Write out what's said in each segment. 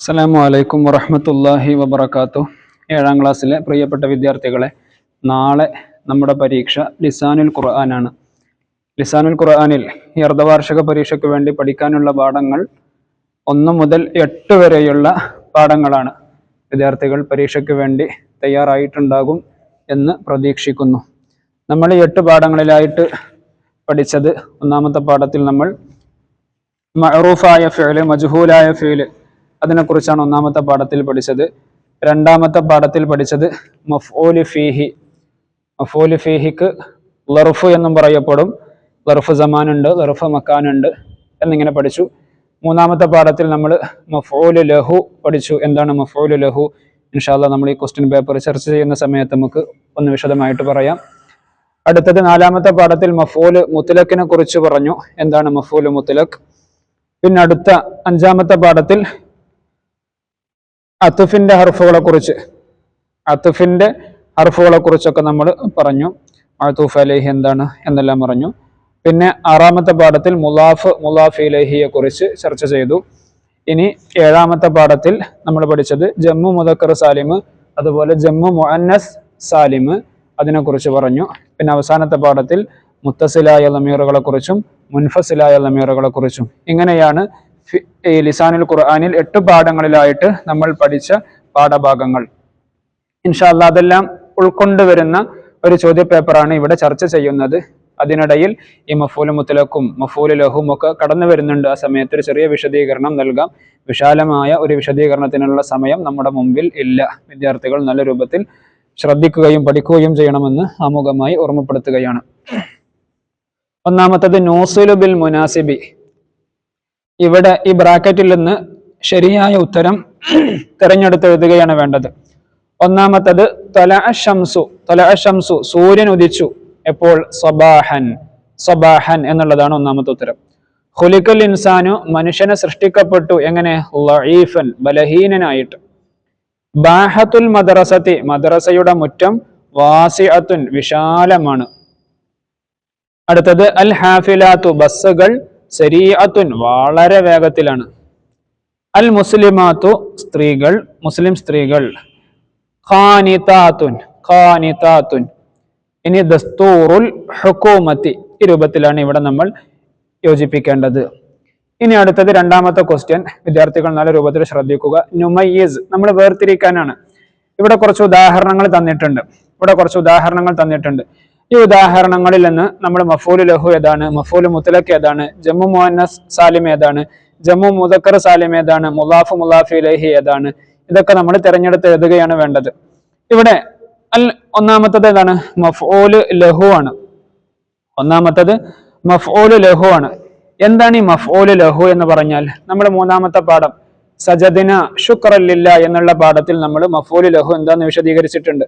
അസ്സലാമു അലൈക്കും വറഹ്മത്തുള്ളാഹി വബർക്കാത്തു ഏഴാം ക്ലാസ്സിലെ പ്രിയപ്പെട്ട വിദ്യാർത്ഥികളെ നാളെ നമ്മുടെ പരീക്ഷ ലിസാനുൽ ഖുർആനാണ്. ലിസാനുൽ ഖുർആനിൽ ഈ അർദ്ധവാർഷിക പരീക്ഷയ്ക്ക് വേണ്ടി പഠിക്കാനുള്ള പാഠങ്ങൾ ഒന്ന് മുതൽ എട്ട് വരെയുള്ള പാഠങ്ങളാണ് വിദ്യാർത്ഥികൾ പരീക്ഷയ്ക്ക് വേണ്ടി തയ്യാറായിട്ടുണ്ടാകും എന്ന് പ്രതീക്ഷിക്കുന്നു. നമ്മൾ ഈ എട്ട് പാഠങ്ങളിലായിട്ട് പഠിച്ചത് ഒന്നാമത്തെ പാഠത്തിൽ നമ്മൾ മഹറൂഫായ ഫേൽ മജ്ഹൂലായ ഫിഅൽ അതിനെക്കുറിച്ചാണ് ഒന്നാമത്തെ പാഠത്തിൽ പഠിച്ചത്. രണ്ടാമത്തെ പാഠത്തിൽ പഠിച്ചത് മഫോലി ഫീഹി. മഫോലി ഫീഹിക്ക് ലർഫ് എന്നും പറയപ്പെടും. ലർഫ് സമാനുണ്ട് ലർഫ് മക്കാനുണ്ട് എന്നിങ്ങനെ പഠിച്ചു. മൂന്നാമത്തെ പാഠത്തിൽ നമ്മൾ മഫ്ഊൽ ലഹു പഠിച്ചു. എന്താണ് മഫ്ഊൽ ലഹു? ഇൻഷാല്ല നമ്മൾ ഈ ക്വസ്റ്റ്യൻ പേപ്പർ ചർച്ച ചെയ്യുന്ന സമയത്ത് നമുക്ക് ഒന്ന് വിശദമായിട്ട് പറയാം. അടുത്തത് നാലാമത്തെ പാഠത്തിൽ മഫൂൽ മുത്തലക്കിനെ കുറിച്ച് പറഞ്ഞു. എന്താണ് മഫൂൽ മുത്തലഖ് പിന്നെ അടുത്ത അഞ്ചാമത്തെ പാഠത്തിൽ അത്തുഫിന്റെ ഹർഫുകളെ കുറിച്ച് അതുഫിന്റെ ഹർഫുകളെ കുറിച്ചൊക്കെ നമ്മൾ പറഞ്ഞു. അതുഫ് അലേഹി എന്താണ് എന്നെല്ലാം പറഞ്ഞു. പിന്നെ ആറാമത്തെ പാഠത്തിൽ മുലാഫ് മുലാഫ് ഇലഹിയെ കുറിച്ച് ചർച്ച ചെയ്തു. ഇനി ഏഴാമത്തെ പാഠത്തിൽ നമ്മൾ പഠിച്ചത് ജമ്മു മുദക്കർ സാലിമ് അതുപോലെ ജമ്മു മുഅന്നസ് സാലിം അതിനെക്കുറിച്ച് പറഞ്ഞു. പിന്നെ അവസാനത്തെ പാഠത്തിൽ മുത്തസിലായ ലമീറുകളെ കുറിച്ചും മുൻഫസിലായ ലമീറുകളെ കുറിച്ചും ഇങ്ങനെയാണ് ലിസാനുൽ ഖുർആാനിൽ എട്ട് പാഠങ്ങളിലായിട്ട് നമ്മൾ പഠിച്ച പാഠഭാഗങ്ങൾ. ഇൻഷാല്ല അതെല്ലാം ഉൾക്കൊണ്ടുവരുന്ന ഒരു ചോദ്യപേപ്പറാണ് ഇവിടെ ചർച്ച ചെയ്യുന്നത്. അതിനിടയിൽ ഈ മഫൂൽ മുത്തലക്കും മഫൂൽ ലഹും ഒക്കെ കടന്നു വരുന്നുണ്ട്. ആ സമയത്ത് ഒരു ചെറിയ വിശദീകരണം നൽകാം. വിശാലമായ ഒരു വിശദീകരണത്തിനുള്ള സമയം നമ്മുടെ മുമ്പിൽ ഇല്ല. വിദ്യാർത്ഥികൾ നല്ല രൂപത്തിൽ ശ്രദ്ധിക്കുകയും പഠിക്കുകയും ചെയ്യണമെന്ന് ആമുഖമായി ഓർമ്മപ്പെടുത്തുകയാണ്. ഒന്നാമത്തത് നോസുലുബിൽ മുനാസിബി. ഇവിടെ ഈ ബ്രാക്കറ്റിൽ നിന്ന് ശരിയായ ഉത്തരം തിരഞ്ഞെടുത്ത് എഴുതുകയാണ് വേണ്ടത്. ഒന്നാമത്തത് തല ഷംസു തല ഷംസു സൂര്യൻ ഉദിച്ചു എപ്പോൾ? സബാഹൻ സബാഹൻ എന്നുള്ളതാണ് ഒന്നാമത്തെ ഉത്തരം. ഹുലിക്കൽ ഇൻസാനു മനുഷ്യനെ സൃഷ്ടിക്കപ്പെട്ടു എങ്ങനെ? ലഈഫൻ ബലഹീനനായിട്ട്. ബാഹത്തുൽ മദ്രസത്തി മദ്രസയുടെ മുറ്റം വാസിഅത്തുൻ വിശാലമാണ്. അടുത്തത് അൽ ഹാഫിലാത്തു ബസ്സുകൾ സരീഅത്തുൻ വളരെ വേഗത്തിലാണ്. അൽ മുസ്ലിമാത്തു സ്ത്രീകൾ മുസ്ലിം സ്ത്രീകൾ. ഖാനിതാത്തുൻ ഖാനിതാത്തുൻ. ഇനി ദസ്തൂറുൽ ഹുക്കൂമത്തി ഈ രൂപത്തിലാണ് ഇവിടെ നമ്മൾ യോജിപ്പിക്കേണ്ടത്. ഇനി അടുത്തത് രണ്ടാമത്തെ ക്വസ്റ്റ്യൻ വിദ്യാർത്ഥികൾ നല്ല രൂപത്തിൽ ശ്രദ്ധിക്കുക. നുമയ്യസ് നമ്മൾ വേർതിരിക്കാനാണ്. ഇവിടെ കുറച്ച് ഉദാഹരണങ്ങൾ തന്നിട്ടുണ്ട്. ഇവിടെ കുറച്ച് ഉദാഹരണങ്ങൾ തന്നിട്ടുണ്ട്. ഈ ഉദാഹരണങ്ങളിൽ നിന്ന് നമ്മൾ മഫൂൽ ലഹു ഏതാണ് മഫൂൽ മുത്തലക്ക് ഏതാണ് ജമ്മു മുഹന്നസ് സാലിം ഏതാണ് ജമ്മു മുദക്കർ സാലിം ഏതാണ് മുലാഫ് മുലാഫി ലഹി ഏതാണ് ഇതൊക്കെ നമ്മൾ തിരഞ്ഞെടുത്ത് എഴുതുകയാണ് വേണ്ടത്. ഇവിടെ അൽ ഒന്നാമത്തത് ഏതാണ് മഫൂൽ ലഹു ആണ്. ഒന്നാമത്തത് മഫൂൽ ലഹു ആണ്. എന്താണ് ഈ മഫൂൽ ലഹു എന്ന് പറഞ്ഞാൽ? നമ്മൾ മൂന്നാമത്തെ പാഠം സജദിന ശുക്രല്ലില്ല എന്നുള്ള പാഠത്തിൽ നമ്മൾ മഫൂൽ ലഹു എന്താന്ന് വിശദീകരിച്ചിട്ടുണ്ട്.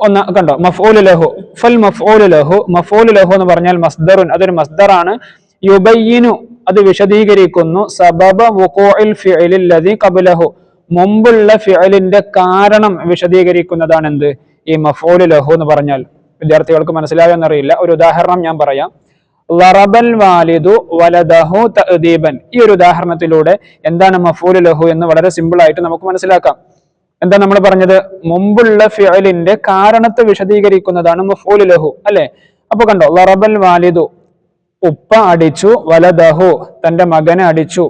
ഒന്ന് കണ്ടോ? മഫ്ഊൽ ലഹു. ഫൽ മഫ്ഊൽ ലഹു. മഫ്ഊൽ ലഹു എന്ന് പറഞ്ഞാൽ മസ്ദറുൻ അതൊരു മസ്ദറാണ്. യുബയ്യിനു അത് വിശദീകരിക്കുന്നു. സബബ വുഖൂഇൽ ഫിഇലിൽ ലദി ഖബ്ലഹു. മുമ്പുള്ള ഫിഅലിന്റെ കാരണം വിശദീകരിക്കുന്നതാണ് എന്ത് ഈ മഫ്ഊൽ ലഹു എന്ന് പറഞ്ഞാൽ. വിദ്യാർത്ഥികൾക്ക് മനസ്സിലാകുമെന്നറിയില്ല ഒരു ഉദാഹരണം ഞാൻ പറയാം. ലറബൽ വാലിദു വലദഹു തഅദീബൻ. ഈ ഒരു ഉദാഹരണത്തിലൂടെ എന്താണ് മഫൂൽ ലഹു എന്ന് വളരെ സിമ്പിൾ ആയിട്ട് നമുക്ക് മനസ്സിലാക്കാം. എന്താ നമ്മൾ പറഞ്ഞത്? മുമ്പുള്ള ഫിഅലിന്റെ കാരണത്തെ വിശദീകരിക്കുന്നതാണ് മഫൂൽ ലഹു അല്ലെ? അപ്പൊ കണ്ടോ ലറബൽ വാലിദു ഉപ്പ അടിച്ചു വലദഹു തന്റെ മകനെ അടിച്ചു.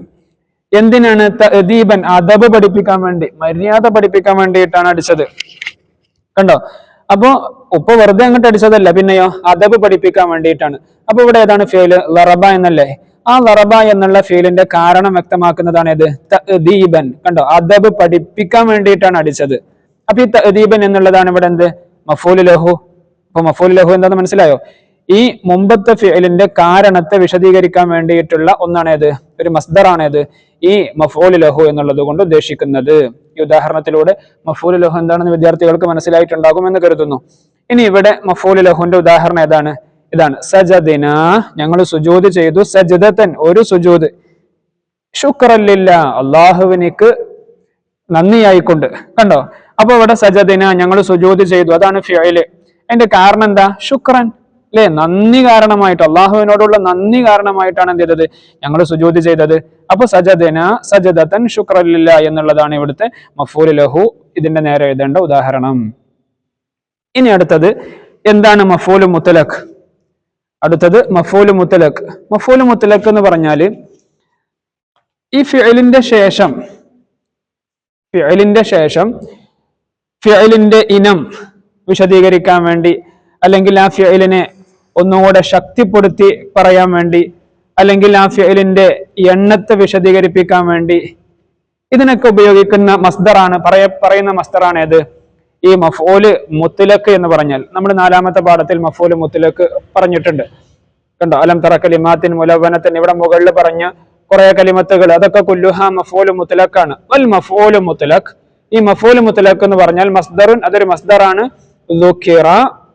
എന്തിനാണ് തദീബൻ അദബ് പഠിപ്പിക്കാൻ വേണ്ടി മര്യാദ പഠിപ്പിക്കാൻ വേണ്ടിയിട്ടാണ് അടിച്ചത്? കണ്ടോ? അപ്പോ ഉപ്പ വെറുതെ അങ്ങോട്ട് അടിച്ചതല്ല പിന്നെയോ? അദബ് പഠിപ്പിക്കാൻ വേണ്ടിയിട്ടാണ്. അപ്പൊ ഇവിടെ ഏതാണ് ഫിയൽ ലറബ എന്നല്ലേ? ആ ലറബ എന്നുള്ള ഫീലിന്റെ കാരണം വ്യക്തമാക്കുന്നതാണ് ഏത് തഅദീബൻ. കണ്ടോ? അദബ് പഠിപ്പിക്കാൻ വേണ്ടിയിട്ടാണ് അടിച്ചത്. അപ്പൊ ഈ തഅദീബൻ എന്നുള്ളതാണ് ഇവിടെ എന്ത്? മഫൂൽ ലഹു. അപ്പൊ മഫൂൽ ലഹു എന്താന്ന് മനസ്സിലായോ? ഈ മുമ്പത്തെ ഫീലിന്റെ കാരണത്തെ വിശദീകരിക്കാൻ വേണ്ടിയിട്ടുള്ള ഒന്നാണ് ഏത് ഒരു മസ്ദറാണ് ഏത് ഈ മഫൂൽ ലഹു എന്നുള്ളത് കൊണ്ട് ഉദ്ദേശിക്കുന്നത്. ഈ ഉദാഹരണത്തിലൂടെ മഫൂൽ ലഹു എന്താണെന്ന് വിദ്യാർത്ഥികൾക്ക് മനസ്സിലായിട്ടുണ്ടാകും എന്ന് കരുതുന്നു. ഇനി ഇവിടെ മഫൂൽ ലഹുവിന്റെ ഉദാഹരണം ഏതാണ്? ഇതാണ് സജദിന. ഞങ്ങൾ സുജൂദ് ചെയ്തു. സജദത്തൻ ഒരു സുജൂദ് ശുക്രല്ലില്ല. അള്ളാഹുവിനിക്ക് നന്ദിയായിക്കൊണ്ട്. കണ്ടോ? അപ്പൊ ഇവിടെ സജദിന ഞങ്ങൾ സുജൂദ് ചെയ്തു. അതാണ് ഫിയൽ അതിന്റെ കാരണം എന്താ ശുക്രൻ അല്ലെ നന്ദി കാരണമായിട്ട് അള്ളാഹുവിനോടുള്ള നന്ദി കാരണമായിട്ടാണ് എന്ത് ചെയ്തത്? ഞങ്ങൾ സുജൂദ് ചെയ്തത്. അപ്പൊ സജദന സജദത്തൻ ശുക്രലില്ല എന്നുള്ളതാണ് ഇവിടുത്തെ മഫൂൽ ലഹു. ഇതിന്റെ നേരെ എഴുതേണ്ട ഉദാഹരണം. ഇനി അടുത്തത് എന്താണ് മഫൂൽ മുത്തലഖ്? അടുത്തത് മഫൂൽ മുത്തലഖ്. മഫൂൽ മുത്തലഖ് എന്ന് പറഞ്ഞാൽ ഈ ഫിഅലിന്റെ ശേഷം ഫിഅലിന്റെ ശേഷം ഫിഅലിന്റെ ഇനം വിശദീകരിക്കാൻ വേണ്ടി അല്ലെങ്കിൽ ആ ഫിഅലിനെ ഒന്നുകൂടെ ശക്തിപ്പെടുത്തി പറയാൻ വേണ്ടി അല്ലെങ്കിൽ ആ ഫിഅലിന്റെ എണ്ണത്തെ വിശദീകരിപ്പിക്കാൻ വേണ്ടി ഇതിനൊക്കെ ഉപയോഗിക്കുന്ന മസ്ദറാണ് പറയ പറയുന്ന മസ്ദറാണ് ഏത്? ഈ മഫോൽ മുത്തലക്ക് എന്ന് പറഞ്ഞാൽ നമ്മൾ നാലാമത്തെ പാഠത്തിൽ മഫോൽ മുത്തലക്ക് പറഞ്ഞിട്ടുണ്ട്. കണ്ടോ? അലം തറ കലിമാത്തിൻ മുലവനത്തിൻ ഇവിടെ മുകളിൽ പറഞ്ഞ കുറെ കലിമത്തുകൾ. അതൊക്കെ കുല്ലുഹ മഫോൽ മുത്തലക്കാണ്. വൽ മഫോൽ മുത്തലഖ് ഈ മഫോൽ മുത്തലക്ക് എന്ന് പറഞ്ഞാൽ മസ്ദറുൻ അതൊരു മസ്ദറാണ്.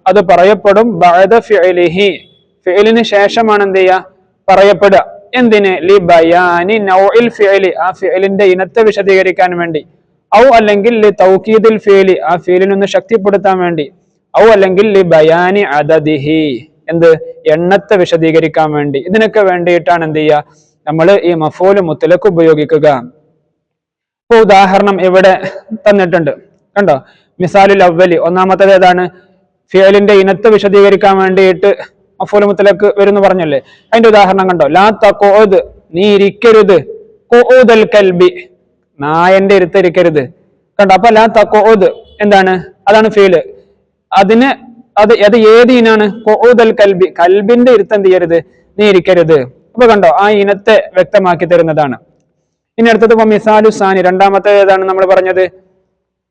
അത് പറയപ്പെടും ബഅദ ഫിഅലിന് ശേഷമാണ് എന്ത് ചെയ്യുക? പറയപ്പെടുക. എന്തിന്? ലി ബയാനി നൗഇൽ ഫിഅലി. ആ ഫിഅലിന്റെ ഇനത്തെ വിശദീകരിക്കാൻ വേണ്ടി. ഔ അല്ലെങ്കിൽ തൗക്കീദിൽ ഫീലി ആ ഒന്ന് ശക്തിപ്പെടുത്താൻ വേണ്ടി. ഔ അല്ലെങ്കിൽ ബയാനി അദദിഹി എന്ത്? എണ്ണത്തെ വിശദീകരിക്കാൻ വേണ്ടി. ഇതിനൊക്കെ വേണ്ടിയിട്ടാണ് എന്ത് ചെയ്യുക? നമ്മൾ ഈ മഫൂൽ മുത്തലക്ക് ഉപയോഗിക്കുക. ഇപ്പൊ ഉദാഹരണം ഇവിടെ തന്നിട്ടുണ്ട്. കണ്ടോ? മിസാലുൽ അവലി ഒന്നാമത്തത് ഏതാണ്? ഫിയലിന്റെ ഇനത്തെ വിശദീകരിക്കാൻ വേണ്ടിയിട്ട് മഫൂൽ മുത്തലക്ക് വരുന്നു പറഞ്ഞല്ലേ? അതിന്റെ ഉദാഹരണം കണ്ടോ? ലാ തക്കോത് നീ ഇരിക്കരുത്. കോതൽ കൽബി. നായന്റെ ഇരുത്തരിക്കരുത് കണ്ടോ? അപ്പൊ അല്ല തക്കോത് എന്താണ്? അതാണ് ഫീൽ അതിന് അത് അത് ഏത് ഇനാണ്? കോതൽ കൽബി. കൽബിന്റെ ഇരുത്ത് ചെയ്യരുത്? നീ ഇരിക്കരുത് അപ്പൊ കണ്ടോ? ആ ഇനത്തെ വ്യക്തമാക്കി തരുന്നതാണ്. ഇനി അടുത്തത് മിസാലു സാനി. രണ്ടാമത്തെ ഏതാണ് നമ്മൾ പറഞ്ഞത്?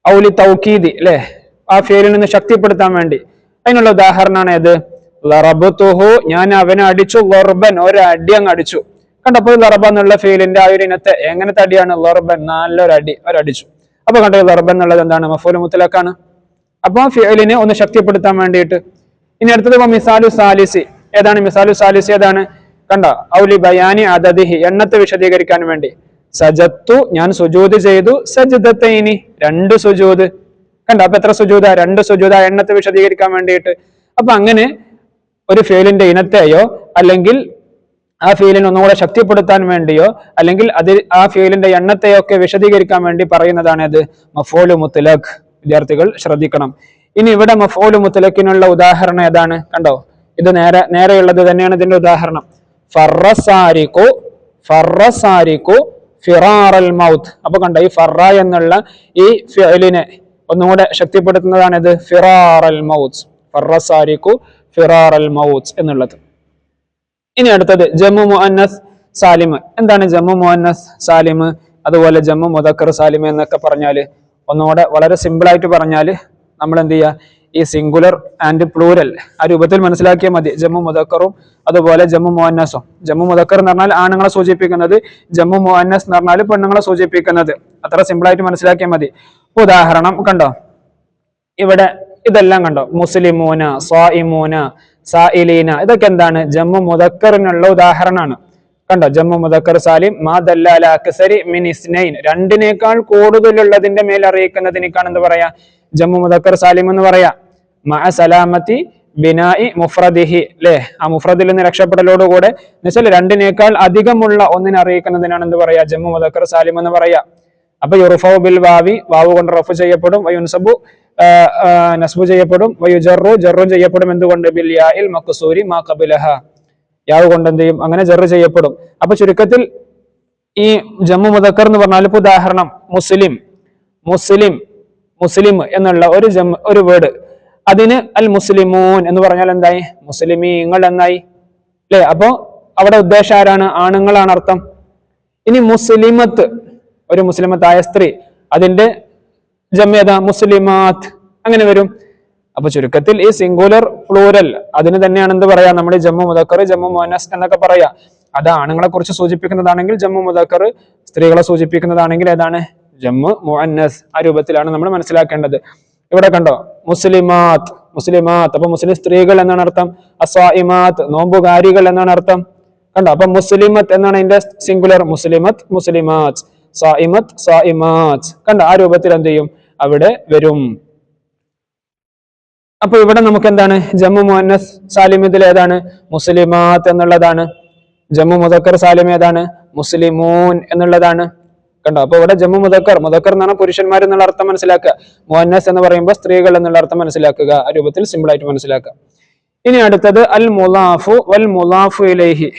ഔലി തൗക്കീദി അല്ലെ ആ ഫേലിൽ നിന്ന് ശക്തിപ്പെടുത്താൻ വേണ്ടി. അതിനുള്ള ഉദാഹരണമാണ് ഏത്? ഞാൻ അവനെ അടിച്ചു. ഒരു അടി അങ്ങ് അടിച്ചു. കണ്ടപ്പോ ലറബ എന്നുള്ള ഫീലിന്റെ ആ ഒരു ഇനത്തെ എങ്ങനത്തെ അടിയാണ് ലറബൻ നല്ലൊരു അടി അപ്പൊ കണ്ടോ ലറബൻ എന്നുള്ളത് എന്താണ്? മഫൂൽ മുത്തലക്കാണ് അപ്പൊ ആ ഫിയലിനെ ഒന്ന് ശക്തിപ്പെടുത്താൻ വേണ്ടിയിട്ട് ഇനി അടുത്തത് മിസാലു സാലിസി. ഏതാണ്? മിസാലു സാലിസി ഏതാണ്? കണ്ട? ഔലി ബയാനി അദദിഹി എണ്ണത്തെ വിശദീകരിക്കാൻ വേണ്ടി. സജത്തു ഞാൻ സുജൂത് ചെയ്തു. സജിതത്തൈനി രണ്ട് സുജൂത്. കണ്ട? അപ്പൊ എത്ര സുജൂത? രണ്ട് സുജൂത എണ്ണത്തെ വിശദീകരിക്കാൻ വേണ്ടിയിട്ട്. അപ്പൊ അങ്ങനെ ഒരു ഫെയിലിന്റെ ഇനത്തെയോ അല്ലെങ്കിൽ ആ ഫീലിനെ ഒന്നുകൂടെ ശക്തിപ്പെടുത്താൻ വേണ്ടിയോ അല്ലെങ്കിൽ അതിൽ ആ ഫീലിന്റെ എണ്ണത്തെയൊക്കെ വിശദീകരിക്കാൻ വേണ്ടി പറയുന്നതാണ് അത് മഫോലു മുത്തലഖ്. വിദ്യാർത്ഥികൾ ശ്രദ്ധിക്കണം. ഇനി ഇവിടെ മഫോലു മുത്തലഖിനുള്ള ഉദാഹരണം ഏതാണ്? കണ്ടോ? ഇത് നേരെ നേരെയുള്ളത് തന്നെയാണ് ഇതിന്റെ ഉദാഹരണം. ഫറസാരിക്കു ഫറസാരിക്കു ഫിറാറൽ മൗത്ത്. അപ്പൊ കണ്ട ഈ ഫറ എന്നുള്ള ഈ ഫിലിനെ ഒന്നുകൂടെ ശക്തിപ്പെടുത്തുന്നതാണ് ഇത് ഫിറാറൽ മൗത്ത്. ഫറസാരിക്കു ഫിറാറൽ മൗത്ത് എന്നുള്ളത്. ഇനി അടുത്തത് ജമ്മു മുഅന്നസ് സാലിമ് എന്താണ് ജമ്മു മുഅന്നസ് സാലിമ് അതുപോലെ ജമ്മു മുദക്കർ സാലിമ് എന്നൊക്കെ പറഞ്ഞാൽ ഒന്നുകൂടെ വളരെ സിമ്പിൾ ആയിട്ട് പറഞ്ഞാൽ നമ്മൾ എന്ത് ചെയ്യുക ഈ സിംഗുലർ ആൻഡ് പ്ലൂരൽ ആ രൂപത്തിൽ മനസ്സിലാക്കിയാൽ മതി. ജമ്മു മുദക്കറും അതുപോലെ ജമ്മു മുഅന്നസും. ജമ്മു മുദക്കർ എന്ന് പറഞ്ഞാൽ ആണുങ്ങളെ സൂചിപ്പിക്കുന്നത് ജമ്മു മുഅന്നസ് എന്ന് പറഞ്ഞാൽ പെണ്ണുങ്ങളെ സൂചിപ്പിക്കുന്നത്. അത്ര സിമ്പിൾ ആയിട്ട് മനസ്സിലാക്കിയാൽ മതി. ഉദാഹരണം കണ്ടോ? ഇവിടെ ഇതെല്ലാം കണ്ടോ? മുസ്ലിമൂന സ്വാഇമൂന സായിലീന ഇതൊക്കെ എന്താണ്? ജമ്മു മുതക്കറിനുള്ള ഉദാഹരണമാണ്. കണ്ടോ? ജമ്മു മുതക്കർ സാലിം മാ ദല്ലാല അക്സരി മിൻ ഇസ്നൈൻ. രണ്ടിനേക്കാൾ കൂടുതലുള്ളതിന്റെ മേൽ അറിയിക്കുന്നതിനേക്കാണ് എന്ത് പറയാ? ജമ്മു മുതക്കർ സാലിം എന്ന് പറയാ. മഅ സലാമത്തി ബിനായി മുഫ്രദിഹി. അല്ലെ ആ മുഫ്രദിൽ നിന്ന് രക്ഷപ്പെടലോടുകൂടെ എന്നുവെച്ചാൽ രണ്ടിനേക്കാൾ അധികമുള്ള ഒന്നിനെ അറിയിക്കുന്നതിനാണ് എന്ത് പറയാ? ജമ്മു മുതക്കർ സാലിം എന്ന് പറയാ. അപ്പൊ യുറുഫു ബിൽ വാവി വാവ് കൊണ്ട് റഫ് ചെയ്യപ്പെടും. വയുൻസബു നസ്ബു ചെയ്യപ്പെടും. വയുജറു ജറു ചെയ്യപ്പെടും എന്തുകൊണ്ട്? ബിൽ യാഇൽ മക്സൂരി മാ കബിലഹ യാവ് കൊണ്ട് എന്ത് ചെയ്യും? അങ്ങനെ ജറു ചെയ്യപ്പെടും. അപ്പൊ ചുരുക്കത്തിൽ ഈ ജമ്മു മുതക്കർ എന്ന് പറഞ്ഞാൽ ഇപ്പൊ ഉദാഹരണം മുസ്ലിം മുസ്ലിം മുസ്ലിം എന്നുള്ള ഒരു ജമ്മ ഒരു വേർഡ്. അതിന് അൽ മുസ്ലിമൂൻ എന്ന് പറഞ്ഞാൽ എന്തായി? മുസ്ലിമീങ്ങൾ എന്നായി. അല്ലെ അപ്പോ അവിടെ ഉദ്ദേശം ആരാണ്? ആണുങ്ങളാണ് അർത്ഥം. ഇനി മുസ്ലിമത്ത് ഒരു മുസ്ലിമത്തായ സ്ത്രീ അതിന്റെ ജമ്യത മുസ്ലിമാത്ത് അങ്ങനെ വരും. അപ്പൊ ചുരുക്കത്തിൽ ഈ സിംഗുലർ പ്ലൂരൽ അതിന് തന്നെയാണ് എന്ത് പറയാ? നമ്മുടെ ജമ്മു മുതക്കർ ജമ്മു മോനസ് എന്നൊക്കെ പറയാ. അത് ആണുങ്ങളെ കുറിച്ച് സൂചിപ്പിക്കുന്നതാണെങ്കിൽ ജമ്മു മുതക്കർ സ്ത്രീകളെ സൂചിപ്പിക്കുന്നതാണെങ്കിൽ ഏതാണ്? ജമ്മു മുഅന്നസ് ആ രൂപത്തിലാണ് നമ്മൾ മനസ്സിലാക്കേണ്ടത്. ഇവിടെ കണ്ടോ? മുസ്ലിമാത്ത് മുസ്ലിമാത്ത് അപ്പൊ മുസ്ലിം സ്ത്രീകൾ എന്നാണ് അർത്ഥം? അസ്വാഇമാത്ത് നോമ്പുകാരികൾ എന്നാണ് അർത്ഥം? കണ്ടോ? അപ്പൊ മുസ്ലിമത്ത് എന്നാണ് അതിന്റെ സിംഗുലർ മുസ്ലിമത്ത് മുസ്ലിമാത്ത് സായിമത്ത് സായിമാത്ത് കണ്ടോ? ആ രൂപത്തിൽ എന്ത് ചെയ്യും? അവിടെ വരും. അപ്പൊ ഇവിടെ നമുക്ക് എന്താണ് ജമ്മു മുഹന്നസ് സാലിം ഇതിൽ ഏതാണ്? മുസ്ലിമാത്ത് എന്നുള്ളതാണ്. ജമ്മു മുതക്കർ സാലിം ഏതാണ്? മുസ്ലിമൂൻ എന്നുള്ളതാണ്. കണ്ടോ? അപ്പൊ ഇവിടെ ജമ്മു മുതക്കർ മുദക്കർ എന്നാണ് പുരുഷന്മാർ എന്നുള്ള അർത്ഥം മനസ്സിലാക്കുക. മുഹന്നസ് എന്ന് പറയുമ്പോൾ സ്ത്രീകൾ എന്നുള്ള അർത്ഥം മനസ്സിലാക്കുക. ആ രൂപത്തിൽ സിമ്പിൾ ആയിട്ട് മനസ്സിലാക്കുക. ഇനി അടുത്തത് അൽ മുലാഫു വൽ മുലാഫു ഇലൈഹി.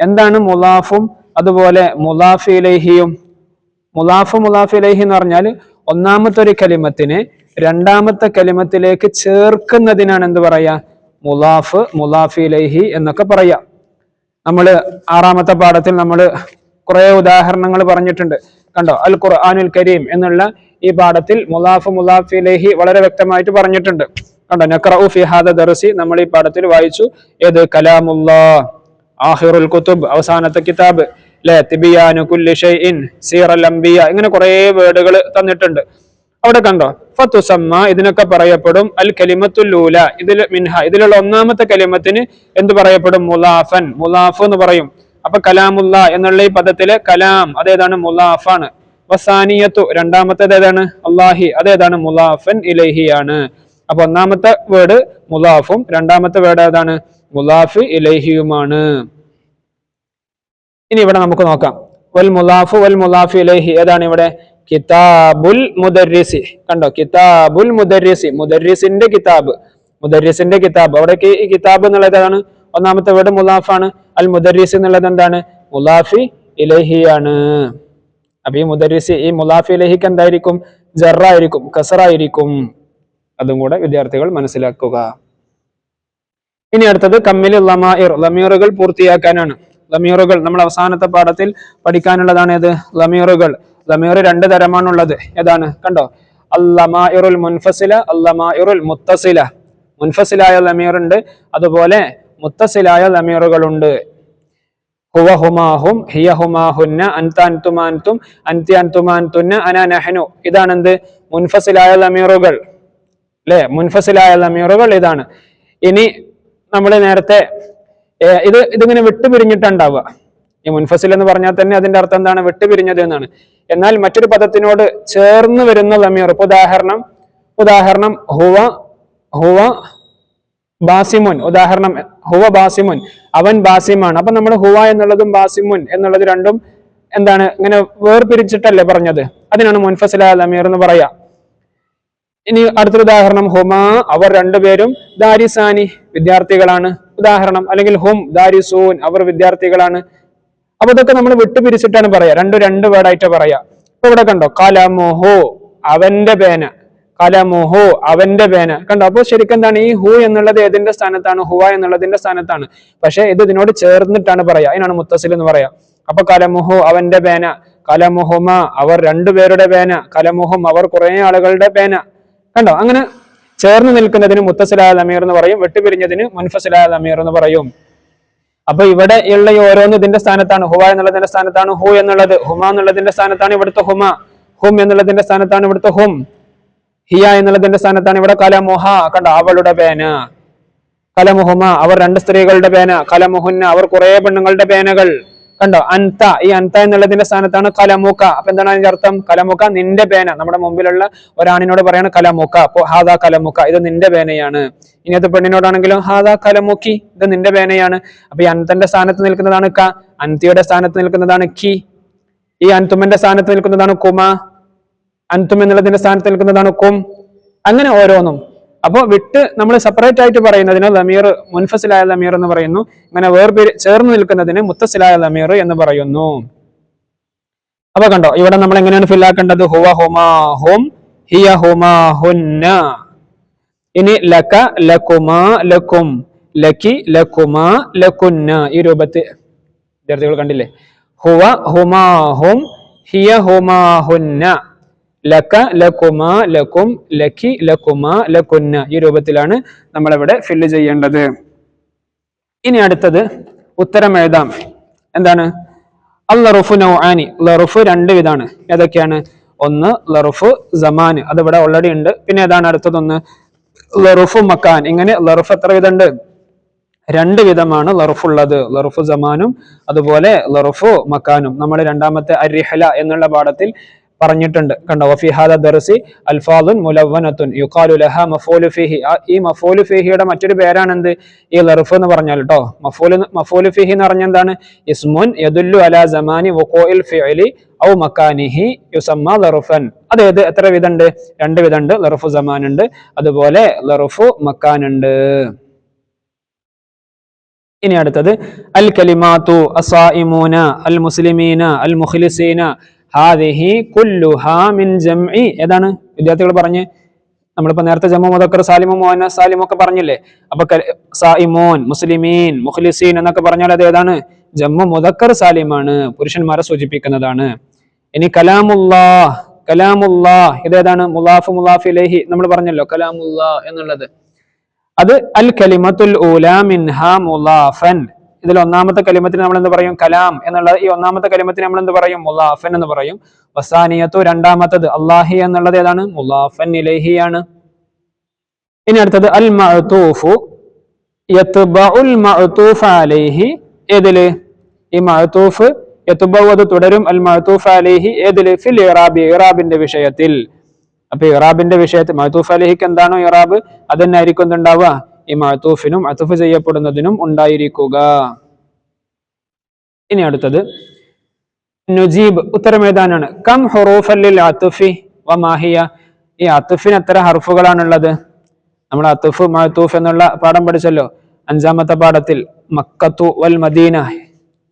എന്താണ് മുലാഫും അതുപോലെ മുലാഫു ഇലൈഹിയും മുലാഫു മുലാഫു ഇലൈഹി എന്ന് പറഞ്ഞാൽ ഒന്നാമത്തെ ഒരു കലിമത്തിനെ രണ്ടാമത്തെ കലിമത്തിലേക്ക് ചേർക്കുന്നതിനാണ് എന്ത് പറയാ? മുലാഫ് മുലാഫി ലൈഹി എന്നൊക്കെ പറയാം. നമ്മൾ ആറാമത്തെ പാഠത്തിൽ നമ്മൾ കുറെ ഉദാഹരണങ്ങൾ പറഞ്ഞിട്ടുണ്ട്. കണ്ടോ? അൽ ഖുർആനുൽ കരീം എന്നുള്ള ഈ പാഠത്തിൽ മുലാഫ് മുലാഫി ലൈഹി വളരെ വ്യക്തമായിട്ട് പറഞ്ഞിട്ടുണ്ട്. കണ്ടോ? നക്രഉ ഫി ഹാദ ദർസി നമ്മൾ ഈ പാഠത്തിൽ വായിച്ചു. ഏത്? കലാമുല്ലാ ആഹിറുൽ കുത്തുബ് അവസാനത്തെ കിതാബ്. സീറൽ അംബിയ ഇങ്ങനെ കുറേ വേർഡുകൾ തന്നിട്ടുണ്ട്. അവിടെ കണ്ടോ? ഫത്തുസമ്മ ഇതിനൊക്കെ പറയപ്പെടും അൽ കലിമത്തുല്ലൂല ഇതിൽ മിൻഹ ഇതിലുള്ള ഒന്നാമത്തെ കലിമത്തിന് എന്ത് പറയപ്പെടും? മുലാഫൻ മുലാഫ് എന്ന് പറയും. അപ്പൊ കലാമുല്ല എന്നുള്ള ഈ പദത്തിലെ കലാം അതേതാണ് മുലാഫാണ്. വസാനിയത്തു രണ്ടാമത്തേത് ഏതാണ്? അള്ളാഹി അതേതാണ് മുലാഫൻ ഇലഹിയാണ് അപ്പൊ ഒന്നാമത്തെ വേർഡ് മുലാഫും രണ്ടാമത്തെ വേർഡ് ഏതാണ്? മുലാഫ് ഇലഹിയുമാണ്. ഇനി ഇവിടെ നമുക്ക് നോക്കാം. വൽ മുലാഫു വൽ മുലാഫു ഇലൈഹി. ഏതാണ് ഇവിടെ? കിതാബുൽ മുദർരിസി കണ്ടോ? കിതാബുൽ മുദർരിസി മുദർരിസിന്റെ കിതാബ്. മുദർരിസിന്റെ കിതാബ്. അവിടെ ഈ കിതാബ് എന്നുള്ളത് ഏതാണ്? ഒന്നാമത്തെ വേർഡ് മുലാഫാണ് അൽ മുദർരിസി എന്നുള്ളത് എന്താണ്? മുലാഫി ഇലഹിയാണ്. അപ്പൊ ഈ മുദർരിസി ഈ മുലാഫി ഇലഹിക്ക് എന്തായിരിക്കും? ജറായിരിക്കും കസറായിരിക്കും. അതും കൂടെ വിദ്യാർത്ഥികൾ മനസ്സിലാക്കുക. ഇനി അടുത്തത് കമ്മിൽ ലമീറുകൾ പൂർത്തിയാക്കാനാണ്. ലമീറുകൾ നമ്മൾ അവസാനത്തെ പാഠത്തിൽ പഠിക്കാനുള്ളതാണ് ഏത്? ലമീറുകൾ ലമീർ രണ്ട് തരമാണുള്ളത്. ഏതാണ്? കണ്ടോ? അല്ലമായിറുൽ മുൻഫസില അല്ലമായിറുൽ മുത്തസില. മുൻഫസിലായ ലമീറുണ്ട് അതുപോലെ മുത്തസിലായ ലമീറുകളുണ്ട് ഹുവ ഹുമാഹും ഹിയ ഹുമാഹുന്ന അൻത അൻതുമാൻതും അൻതി അന ഇതാണ് എന്ത് മുൻഫസിലായ ലമീറുകൾ അല്ലെ മുൻഫസിലായ ലമീറുകൾ ഇതാണ്. ഇനി നമ്മൾ നേരത്തെ ഇത് ഇതിങ്ങനെ വിട്ടുപിരിഞ്ഞിട്ടുണ്ടാവുക. ഈ മുൻഫസിൽ എന്ന് പറഞ്ഞാൽ തന്നെ അതിന്റെ അർത്ഥം എന്താണ്? വിട്ടുപിരിഞ്ഞത് എന്നാണ്. എന്നാൽ മറ്റൊരു പദത്തിനോട് ചേർന്ന് വരുന്ന ലമീർ ഉദാഹരണം ഉദാഹരണം ഹുവ ഹുവ ബാസിമുൻ. ഉദാഹരണം ഹുവ ബാസിമുൻ. അവൻ ബാസിമാണ്. അപ്പൊ നമ്മൾ ഹുവ എന്നുള്ളതും ബാസിമുൻ എന്നുള്ളത് രണ്ടും എന്താണ്? ഇങ്ങനെ വേർപിരിച്ചിട്ടല്ലേ പറഞ്ഞത്? അതിനാണ് മുൻഫസില ലമീർ എന്ന് പറയാ. ഇനി അടുത്തൊരു ഉദാഹരണം ഹുമ. അവർ രണ്ടുപേരും ദാരിസാനി വിദ്യാർത്ഥികളാണ്. ഉദാഹരണം അല്ലെങ്കിൽ ഹും ദാരിസൂൻ അവർ വിദ്യാർത്ഥികളാണ്. അപ്പൊ ഇതൊക്കെ നമ്മൾ വിട്ടുപിരിച്ചിട്ടാണ് പറയാ. രണ്ടു രണ്ട് വേർഡായിട്ട് പറയാ. ഇപ്പൊ ഇവിടെ കണ്ടോ? കലമോഹോ അവന്റെ പേന. കലമോഹോ അവന്റെ പേന. കണ്ടോ? അപ്പൊ ശരിക്കും എന്താണ്? ഈ ഹു എന്നുള്ളത് ഏതിന്റെ സ്ഥാനത്താണ്? ഹുവ എന്നുള്ളതിന്റെ സ്ഥാനത്താണ്. പക്ഷെ ഇത് ഇതിനോട് ചേർന്നിട്ടാണ് പറയാ. അതിനാണ് മുത്തസിൽ എന്ന് പറയാ. അപ്പൊ കലമുഹു അവന്റെ പേന. കലമുഹുമ അവർ രണ്ടുപേരുടെ പേന. കലമുഹും അവർ കുറെ ആളുകളുടെ പേന. കണ്ടോ? അങ്ങനെ ചേർന്ന് നിൽക്കുന്നതിന് മുത്തസലാൽ അമീർ എന്ന് പറയും വെട്ടുപിരിഞ്ഞതിന് മുൻഫസലാൽ അമീർ എന്ന് പറയും. അപ്പൊ ഇവിടെ ഉള്ള ഓരോന്ന് ഇതിന്റെ സ്ഥാനത്താണ്. ഹുവ എന്നുള്ളതിന്റെ സ്ഥാനത്താണ് ഹു എന്നുള്ളത്. ഹുമ എന്നുള്ളതിന്റെ സ്ഥാനത്താണ് ഇവിടുത്തെ ഹുമ. ഹും എന്നുള്ളതിന്റെ സ്ഥാനത്താണ് ഇവിടുത്തെ ഹും. ഹിയ എന്നുള്ളതിന്റെ സ്ഥാനത്താണ് ഇവിടെ കലമുഹ കണ്ട? അവളുടെ പേന. കലമുഹുമ അവർ രണ്ട് സ്ത്രീകളുടെ പേന. കലമുഹുന്ന അവർ കുറെ പെണ്ണുങ്ങളുടെ പേനകൾ. കണ്ടോ? അന്ത ഈ അന്ത എന്നുള്ളതിന്റെ സ്ഥാനത്താണ് കലമൂക്ക. അപ്പൊ എന്താണ് അതിന്റെ അർത്ഥം? കലമുക്ക നിന്റെ പേന. നമ്മുടെ മുമ്പിലുള്ള ഒരാണിനോട് പറയാണ് കലമുക്ക. അപ്പോ ഹാദാ കലമുക്ക. ഇത് നിന്റെ പേനയാണ്. ഇനി അത് പെണ്ണിനോടാണെങ്കിലും ഹാദാ കലമുക്കി. ഇത് നിന്റെ പേനയാണ്. അപ്പൊ ഈ അന്തന്റെ സ്ഥാനത്ത് നിൽക്കുന്നതാണ് ക. അന്തിയുടെ സ്ഥാനത്ത് നിൽക്കുന്നതാണ് കി. ഈ അൻതുമന്റെ സ്ഥാനത്ത് നിൽക്കുന്നതാണ് കുമ. അൻതും എന്നുള്ളതിന്റെ സ്ഥാനത്ത് നിൽക്കുന്നതാണ് കും. അങ്ങനെ ഓരോന്നും. അപ്പോൾ വിട്ട് നമ്മൾ സെപ്പറേറ്റ് ആയിട്ട് പറയുന്നതിന് ലമീർ മുൻഫസിലായ ലമീർ എന്ന് പറയുന്നു. ഇങ്ങനെ വേർപിരി ചേർന്ന് നിൽക്കുന്നതിന് മുത്തസിലായ ലമീർ എന്ന് പറയുന്നു. അപ്പൊ കണ്ടോ ഇവിടെ നമ്മൾ എങ്ങനെയാണ് ഫില്ലാക്കേണ്ടത് ഹുവ ഹുമാ ഹും ഹിയ ഹുമാ ഹുന്ന. ഇനി ലക ലകുമാ ലക്കും ലക്കി ലക്കുമാ ലക്കുന്ന ഈ രൂപത്തിൽ വിദ്യാർത്ഥികൾ കണ്ടില്ലേ? ഹുവ ഹുമാ ഹും ഹിയ ഹുമാ ഹുന്ന. ലക ലക്കുമാ ലക്കും ലക്കി ലക്കുമാ ലക്കുന്ന ഈ രൂപത്തിലാണ് നമ്മളിവിടെ ഫില്ല് ചെയ്യേണ്ടത്. ഇനി അടുത്തത് ഉത്തരം എഴുതാം. എന്താണ്? അല്ലറുഫു ലറുഫു നൗആനി. ലറുഫ് രണ്ട് വിധാണ്. ഏതൊക്കെയാണ്? ഒന്ന് ലറുഫ് സമാൻ. അത് ഇവിടെ ഓൾറെഡി ഉണ്ട്. പിന്നെ ഏതാണ് അടുത്തതൊന്ന്? ലറുഫു മക്കാൻ. ഇങ്ങനെ ലറുഫ് എത്ര വിധമുണ്ട്? രണ്ട് വിധമാണ് ലറുഫുള്ളത്. ലറുഫു സമാനും അതുപോലെ ലറുഫു മക്കാനും. നമ്മൾ രണ്ടാമത്തെ അരിഹല എന്നുള്ള പാഠത്തിൽ പറഞ്ഞിട്ടുണ്ട്. കണ്ടോ? വഫിഹാദ ദർസി അൽഫാദുൻ മുലവനത്തുൻ യുഖാലു ലഹ മഫൂലു ഫിഹി. ഈ മഫൂലു ഫിഹിയുടെ മറ്റൊരു പേരാണ് എന്ത് ഈ ലർഫ് എന്ന് പറഞ്ഞാൽ കേട്ടോ മഫൂലു മഫൂലു ഫിഹി എന്ന് പറഞ്ഞ എന്താണ്? ഇസ്മുൻ യദുല്ലു അലാ സമാനി വഖൂഇൽ ഫിഅലി ഔ മക്കാനിഹി യുസമ്മ ലറുഫൻ അതായത് എത്ര വിധമുണ്ട്? രണ്ട് വിധമുണ്ട്. ലറുഫു സമാൻ ഉണ്ട് അതുപോലെ ലറുഫു മക്കാൻ ഉണ്ട് ഇനി അടുത്തത്. അൽ കലിമാത്തു അസായിമൂന അൽ മുസ്ലിമീന അൽ മുഖ്ലിസീന ഹാദിഹി കുല്ലുഹാ മിൻ ജംഇ. ഏതാണ്? വിദ്യാർത്ഥികൾ പറഞ്ഞ് നമ്മളിപ്പോ നേരത്തെ ജമ്മു മുതക്കർ സാലിമു മോഹന സാലിമു ഒക്കെ പറഞ്ഞില്ലേ? അപ്പൊ സായിമോൻ മുസ്ലിമീൻ മുഖ്ലിസീൻ എന്നൊക്കെ പറഞ്ഞാൽ അത് ഏതാണ്? ജമ്മു മുതക്കർ സാലിമാണ് പുരുഷന്മാരെ സൂചിപ്പിക്കുന്നതാണ്. ഇനി കലാമുല്ലാ കലാമുല്ലാ ഇതേതാണ്? മുലാഫ് മുലാഫ് ഇലൈഹി നമ്മൾ പറഞ്ഞല്ലോ കലാമുല്ലാ എന്നുള്ളത്. അത് അൽ കലിമത്തുൽ ഊല മിൻഹ മുലാഫൻ. ഇതിൽ ഒന്നാമത്തെ കലിമത്തിന് നമ്മൾ എന്ത് പറയും? കലാം എന്നുള്ള ഈ ഒന്നാമത്തെ കലിമത്തിന് നമ്മൾ എന്ത് പറയും? മുലാഫൻ എന്ന് പറയും. വസാനിയത്തു രണ്ടാമത്തത് അള്ളാഹി എന്നുള്ളത് ഏതാണ്? മുലാഫൻ ഇലഹിയാണ് ഇനി അടുത്തത് അൽ മഅതൂഫു യത്ബഉൽ മഅതൂഫ അലൈഹി ഏതിൽ? ഈ മഅതൂഫ് യത്ബഉ അത് തുടരും. അൽ മഅതൂഫ അലൈഹി ഏതിൽ? ഫിൽ ഇറാബി ഇറാബിന്റെ വിഷയത്തിൽ. അപ്പൊ ഇറാബിന്റെ വിഷയത്തിൽ മഅതൂഫ അലൈഹിക്ക് എന്താണോ ഇറാബ്? അത് തന്നെ ആയിരിക്കും എന്തുണ്ടാവുക? ഈ മഅത്തൂഫിനും അത്തുഫ് ചെയ്യപ്പെടുന്നതിനും ഉണ്ടായിരിക്കുക. ഇനി അടുത്തത്. നുജീബ് ഉത്തരം എഴുതാനാണ് കം ഹുറൂഫല്ലിൽ അത്തുഫി വ മാഹിയ ഈ അത്തുഫിന് എത്ര ഹർഫുകളാണുള്ളത്? നമ്മൾ അത്തുഫ് മഅത്തൂഫ് എന്നുള്ള പാഠം പഠിച്ചല്ലോ. അഞ്ചാമത്തെ പാഠത്തിൽ മക്കത്തു വൽ മദീന.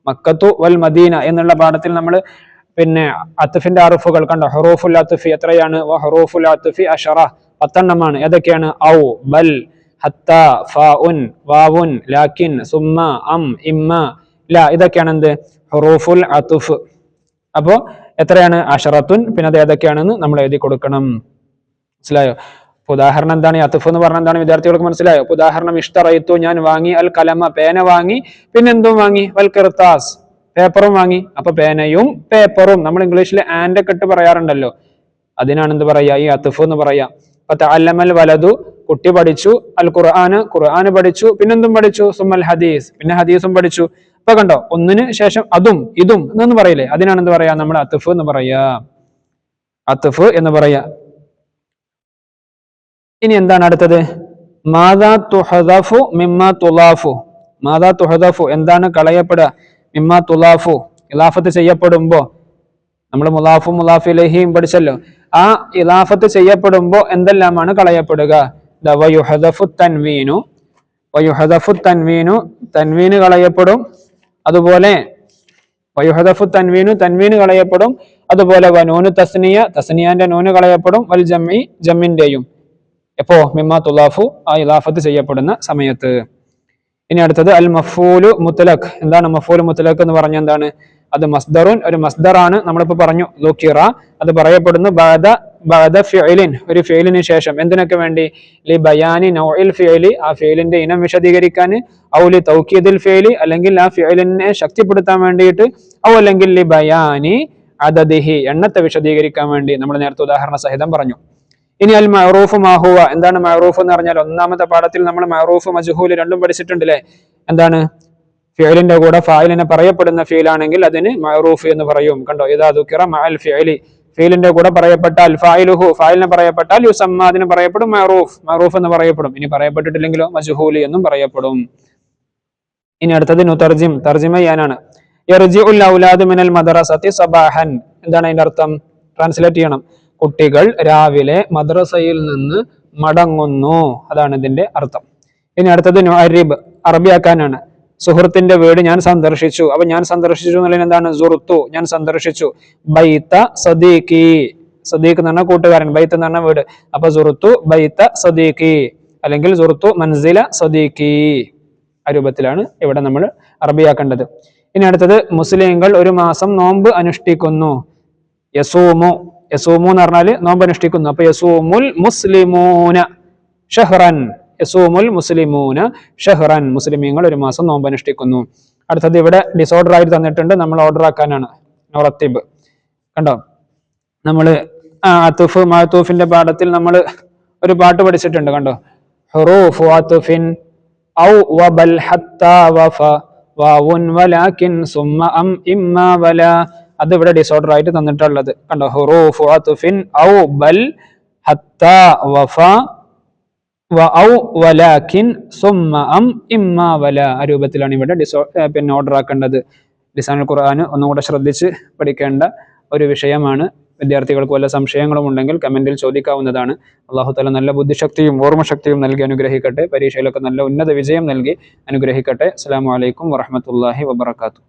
മക്കത്തു വൽ മദീന എന്നുള്ള പാഠത്തിൽ നമ്മൾ പിന്നെ അത്തുഫിന്റെ അറുഫുകൾ കണ്ടോ? ഹുറൂഫുൽ അത്തുഫി എത്രയാണ്? ഹുറൂഫുൽ അത്തുഫി അഷറ. പത്തെണ്ണമാണ്. ഏതൊക്കെയാണ്? ഔ ബൽ. ഹത്ത ഫാഉൻ വാവുൻ ലാക്കിൻ സുമ്മ അം ഇമ്മ ല ഇതൊക്കെയാണ് എന്ത് ഹുറൂഫുൽ അതുഫ് അപ്പോ എത്രയാണ്? അഷറത്തുൻ. പിന്നെ അത് ഏതൊക്കെയാണെന്ന് നമ്മൾ എഴുതി കൊടുക്കണം. മനസ്സിലായോ? ഉദാഹരണം എന്താണ്? അതുഫ് എന്ന് പറഞ്ഞാൽ എന്താണ്? വിദ്യാർത്ഥികൾക്ക് മനസ്സിലായോ? ഉദാഹരണം ഇഷ്ടറയിത്തു ഞാൻ വാങ്ങി അൽ കലമ പേന വാങ്ങി പിന്നെ എന്തും വാങ്ങി? വൽ കിർത്താസ്. പേപ്പറും വാങ്ങി. അപ്പൊ പേനയും പേപ്പറും. നമ്മൾ ഇംഗ്ലീഷിൽ ആൻഡ് ഒക്കെ ഇട്ട് പറയാറുണ്ടല്ലോ. അതിനാണ് എന്ത് പറയാ? ഈ അത്തുഫ് എന്ന് പറയാ. അപ്പൊ തഅല്ലമൽ വലതു കുട്ടി പഠിച്ചു അൽ ഖുർആന് ഖുർആന് പഠിച്ചു പിന്നെന്തും പഠിച്ചു? സുമൽ ഹദീസ്. പിന്നെ ഹദീസും പഠിച്ചു. ഇപ്പൊ കണ്ടോ ഒന്നിന് ശേഷം അതും ഇതും എന്നൊന്ന് പറയില്ലേ? അതിനാണ് എന്ത് പറയാ? നമ്മൾ അത്തുഫ് എന്ന് പറയാ. അത്തുഫ് എന്ന് പറയാ. ഇനി എന്താണ് അടുത്തത്? മാതാ തുഹദഫു മിമ്മ തുലാഫു. മാതാ തുഹദഫു എന്താണ് കളയപ്പെടുക? മിമ്മ തുലാഫു ഇലാഫത്ത് ചെയ്യപ്പെടുമ്പോ. നമ്മൾ മുലാഫും ലഹിയും പഠിച്ചല്ലോ. ആ ഇലാഫത്ത് ചെയ്യപ്പെടുമ്പോ എന്തെല്ലാമാണ് കളയപ്പെടുക? തൻവീനു. തൻവീനു കളയപ്പെടും. അതുപോലെ വയുഹദഫു തൻവീനു തൻവീന് കളയപ്പെടും. അതുപോലെ വനൂന് തസ്നിയ തസ്നിയാന്റെ നൂന് കളയപ്പെടും. വൽ ജമ്മി ജമ്മിന്റെയും. എപ്പോ? മിമ്മ തുലാഫു ആ ഇലാഫത്ത് ചെയ്യപ്പെടുന്ന സമയത്ത്. ഇനി അടുത്തത് അൽ മഫൂലു മുത്തലഖ്. എന്താണ് മഫൂലു മുത്തലഖ് എന്ന് പറഞ്ഞ എന്താണ്? അത് മസ്ദറുൻ ഒരു മസ്ദറാണ്. നമ്മളിപ്പോ പറഞ്ഞു ലുക്കിറ അത് പറയപ്പെടുന്നു ബഅദ ബഅദ ഫിഅലിൻ ഒരു ഫിഅലിന് ശേഷം എന്തിനൊക്കെ വേണ്ടി? ലി ബയാനി നൗഇൽ ഫിഅലി ആ ഫിഅലിന്റെ ഇനം വിശദീകരിക്കാൻ ഔലി തൗക്കീദിൽ ഫിഅലി അല്ലെങ്കിൽ ആ ഫിഅലിനെ ശക്തിപ്പെടുത്താൻ വേണ്ടിയിട്ട് ഔ അല്ലെങ്കിൽ ലി ബയാനി അദദിഹി എണ്ണത്തെ വിശദീകരിക്കാൻ വേണ്ടി നമ്മൾ നേരത്തെ ഉദാഹരണ സഹിതം പറഞ്ഞു. ഇനി അൽ മഹറൂഫ് മാഹുവ എന്താണ് മഹറൂഫ് എന്ന് പറഞ്ഞാൽ ഒന്നാമത്തെ പാഠത്തിൽ നമ്മൾ മഹറൂഫ് മജ്ഹൂൽ രണ്ടും പഠിച്ചിട്ടുണ്ടല്ലേ? എന്താണ്? ഫിയലിന്റെ കൂടെ ഫായിലിനെ പറയപ്പെടുന്ന ഫീലാണെങ്കിൽ അതിന് മഹറൂഫ് എന്ന് പറയും. കണ്ടോ? ഇതാ ദുക്കിറ മഅൽ ഫിയലി ഫീലിന്റെ കൂടെ പറയപ്പെട്ടാൽ ഫായിലുഹു ഫായിലിനെ പറയപ്പെട്ടാൽ യുസമ്മ അതിന് പറയപ്പെടും മെറൂഫ് മെറൂഫ് എന്ന് പറയപ്പെടും. ഇനി പറയപ്പെട്ടിട്ടില്ലെങ്കിലോ മജുഹൂലി എന്നും പറയപ്പെടും. ഇനി അടുത്തത് നുതർജിം തർജിമ ചെയ്യാനാണ്. മിനൽ മദ്രസത്തി സബാഹൻ. എന്താണ് അതിന്റെ അർത്ഥം? ട്രാൻസ്ലേറ്റ് ചെയ്യണം. കുട്ടികൾ രാവിലെ മദ്രസയിൽ നിന്ന് മടങ്ങുന്നു. അതാണ് ഇതിന്റെ അർത്ഥം. ഇനി അടുത്തത് നുഅരിബ് അറബിയാക്കാനാണ്. സുഹൃത്തിന്റെ വീട് ഞാൻ സന്ദർശിച്ചു. അപ്പൊ ഞാൻ സന്ദർശിച്ചു എന്നുള്ളതിന് എന്താണ്? സുറുത്തു ഞാൻ സന്ദർശിച്ചു. ബൈത്ത സദീഖി. സദീഖ് എന്ന് പറഞ്ഞ കൂട്ടുകാരൻ ബൈത്ത് എന്ന് പറഞ്ഞ വീട്. അപ്പൊ സുറുത്തു ബൈത്ത സദീഖി. അല്ലെങ്കിൽ സുറുത്തു മൻസില സദീഖി. ആ രൂപത്തിലാണ് ഇവിടെ നമ്മൾ അറബിയാക്കേണ്ടത്. ഇനി അടുത്തത് മുസ്ലിങ്ങൾ ഒരു മാസം നോമ്പ് അനുഷ്ഠിക്കുന്നു. യസൂമു. യസൂമു എന്ന് പറഞ്ഞാൽ നോമ്പ് അനുഷ്ഠിക്കുന്നു. അപ്പൊ യസൂമുൽ മുസ്ലിമൂന ഷഹ്റൻ. യസൂമുൽ മുസ്ലിമൂന ഷെഹ്റൻ മുസ്ലിമീങ്ങൾ ഒരു മാസം നോമ്പ് അനുഷ്ഠിക്കുന്നു അടുത്തത് ഇവിടെ ഡിസോർഡർ ആയിട്ട് തന്നിട്ടുണ്ട്. നമ്മൾ ഓർഡർ ആക്കാനാണ്. നൊറത്തിബ്. കണ്ടോ? നമ്മൾ അതുഫ് അത്തുഫ് മാത്തൂഫിന്റെ പാഠത്തിൽ നമ്മൾ ഒരു പാട്ട് പഠിച്ചിട്ടുണ്ട്. കണ്ടോ? ഹുറൂഫ് അത്തുഫിൻ ഔ വബൽ ഹത്ത വഫ വാവുൻ വലാകിൻ സുമ്മ അം ഇമ്മ വല. അത് ഇവിടെ ഡിസോർഡർ ആയിട്ട് തന്നിട്ടുള്ളത്. കണ്ടോ? ഹുറൂഫ് അത്ഫിൻ ഔ ബൽ ഹത്ത വഫ ആ രൂപത്തിലാണ് ഇവിടെ ഡിസോ പിന്നെ ഓർഡർ ആക്കേണ്ടത്. ലിസാനുൽ ഖുർആൻ ഒന്നുകൂടെ ശ്രദ്ധിച്ച് പഠിക്കേണ്ട ഒരു വിഷയമാണ്. വിദ്യാർത്ഥികൾക്ക് വല്ല സംശയങ്ങളും ഉണ്ടെങ്കിൽ കമന്റിൽ ചോദിക്കാവുന്നതാണ്. അള്ളാഹു തല നല്ല ബുദ്ധിശക്തിയും ഓർമ്മശക്തിയും നൽകി അനുഗ്രഹിക്കട്ടെ. പരീക്ഷയിലൊക്കെ നല്ല ഉന്നത വിജയം നൽകി അനുഗ്രഹിക്കട്ടെ. അസ്സാം വലൈക്കും വറഹമത്തല്ലാഹി വബർക്കാത്തു